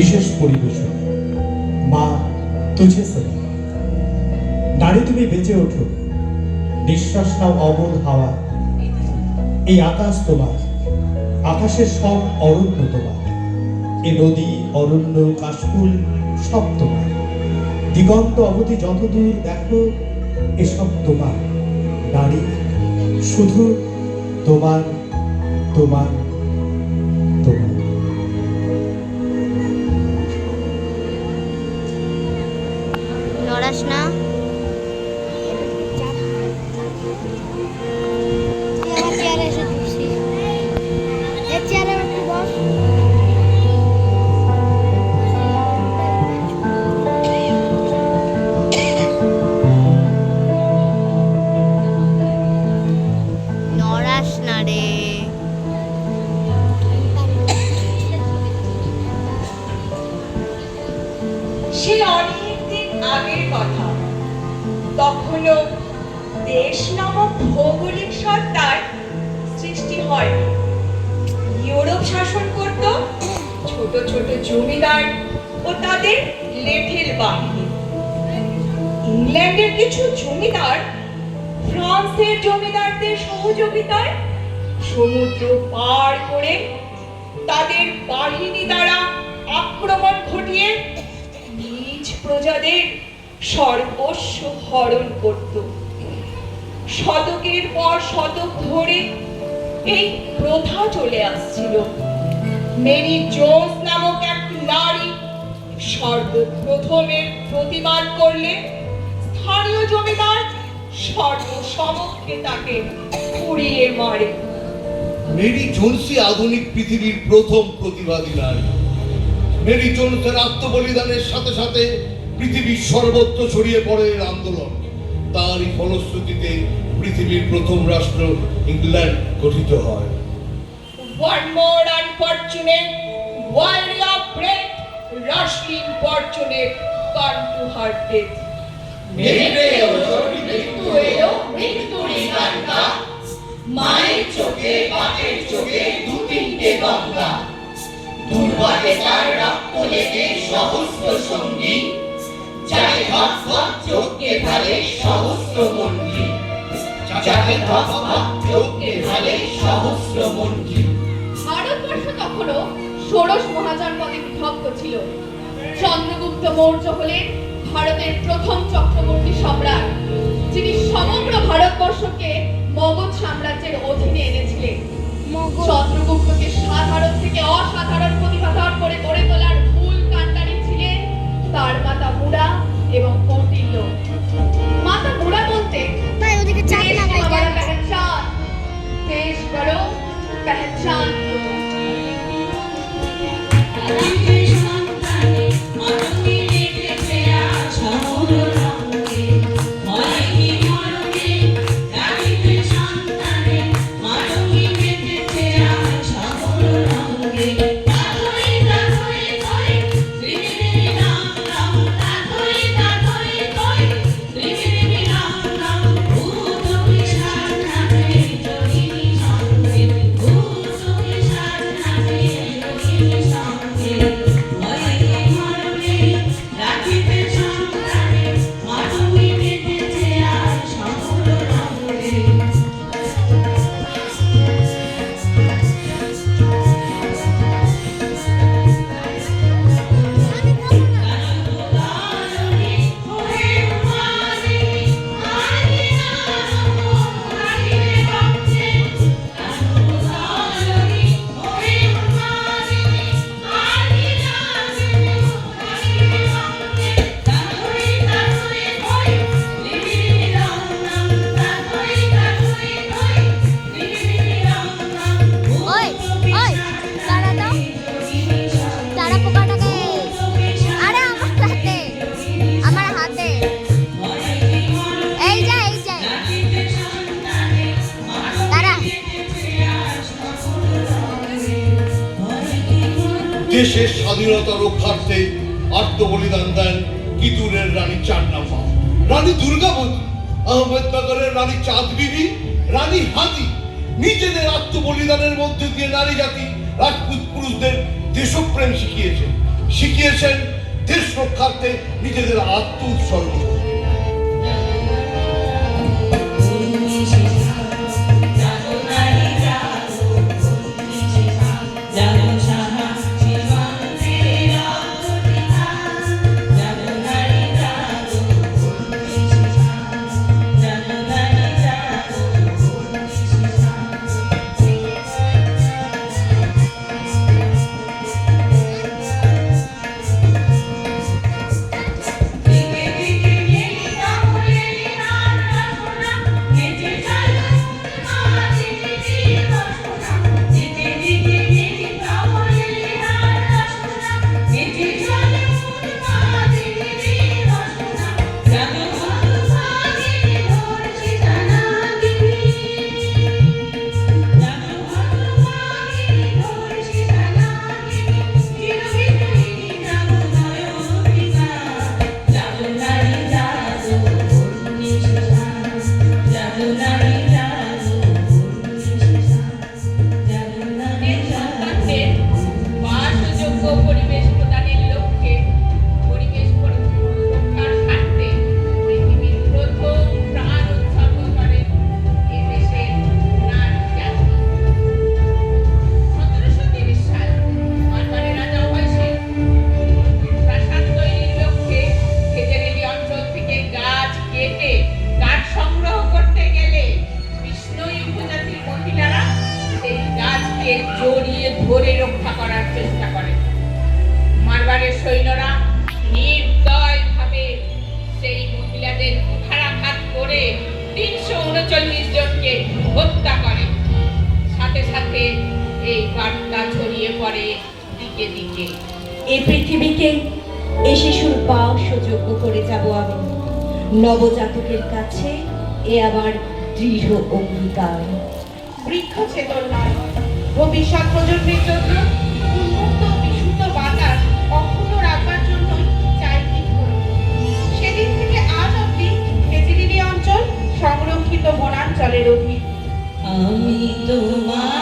বিশেষ পরিবেশন। মা, তুঝে সালাম নারী তুমি বেঁচে ওঠো। নিঃশ্বাস নাও অমল হাওয়া। এই আকাশ তোমার। আকাশের সব অরণ্য তোমার। এ নদী, অরণ্য, কাশফুল, সব তোমার। দিগন্ত অবধি যতদূর দেখো, এসব তোমার। নারী, শুধু তোমার তোমার তোমার। அண்ணா? সৃষ্টি হয়। ইউরোপ শাসন করত ছোট ছোট জমিদার ও তাদের লেঠেল বাহিনী। ইংল্যান্ডের কিছু জমিদার ফ্রান্সের জমিদারদের সহযোগিতায় সমুদ্র পার করে তাদের বাহিনী দ্বারা আক্রমণ ঘটিয়ে নিজ প্রজাদের সর্বস্ব হরণ করত। শতকের পর শতক ধরে এই প্রথা চলে আসছিল। মেরি জোন্স নামক এক নারী সর্বপ্রথমের প্রতিবাদ করলে স্থানীয় জমিদার সর্বসমক্ষে তাকে পুড়িয়ে মারে। মেরি জোনসি আধুনিক পৃথিবীর প্রথম প্রতিবাদী নারী। মেরি জোনসের আত্মবলিদানের সাথে সাথে পৃথিবীর সর্বত্র ছড়িয়ে পড়ে আন্দোলন। তারই ফলশ্রুতিতে পৃথিবীর প্রথম রাষ্ট্র ইংল্যান্ড গঠিত হয়। One more unfortunate, warrior breath rushed importunate, gone to her death. মৃত্যু এলো মৃত্যুরই মায়ের চোখে বাপের চোখে দু তিনটে গঙ্গা। দুর্বাটে তার রক্ত লেগে সহস্র সঙ্গী। ধপ ধপ চোখকে ঢালে সহস্র মন্ত্রী। যাকে ধপ চোখকে ঢালে সহস্র মন্ত্রী। ভারতবর্ষ তখনও ষোড়শ মহাজনপদে বিভক্ত ছিল। চন্দ্রগুপ্ত মৌর্য হলেন ভারতের প্রথম চক্রবর্তী সম্রাট যিনি সমগ্র ভারতবর্ষকে মগধ সাম্রাজ্যের অধীনে এনেছিলেন। চন্দ্রগুপ্তকে সাধারণ থেকে অসাধারণ প্রতিভাধর Kahit দেশের স্বাধীনতা রক্ষার্থে আত্মবলিদান দেন কিতুরের রানী চান্নাফা রানী দুর্গাবতী আহমেদনগরের রানী চাঁদবিবি, রানী হাতি, নিজেদের আত্মবলিদানের মধ্যে দিয়ে নারী জাতি, রাজপুত পুরুষদের দেশপ্রেম শিখিয়েছেন। শিখিয়েছেন দেশ রক্ষার্থে নিজেদের আত্ম উৎসর্গ। মানুষজনকে হত্যা করে। সাথে সাথে এই বার্তা ছড়িয়ে পড়ে দিকে দিকে। এই পৃথিবীকে এই শিশুর বাসযোগ্য করে যাব আমি। নবজাতকের কাছে এ আবার দৃঢ় অঙ্গীকার। বৃক্ষ চেতন ভবিষ্যৎ প্রজন্মের জন্য কালের অতীত আমি তোমার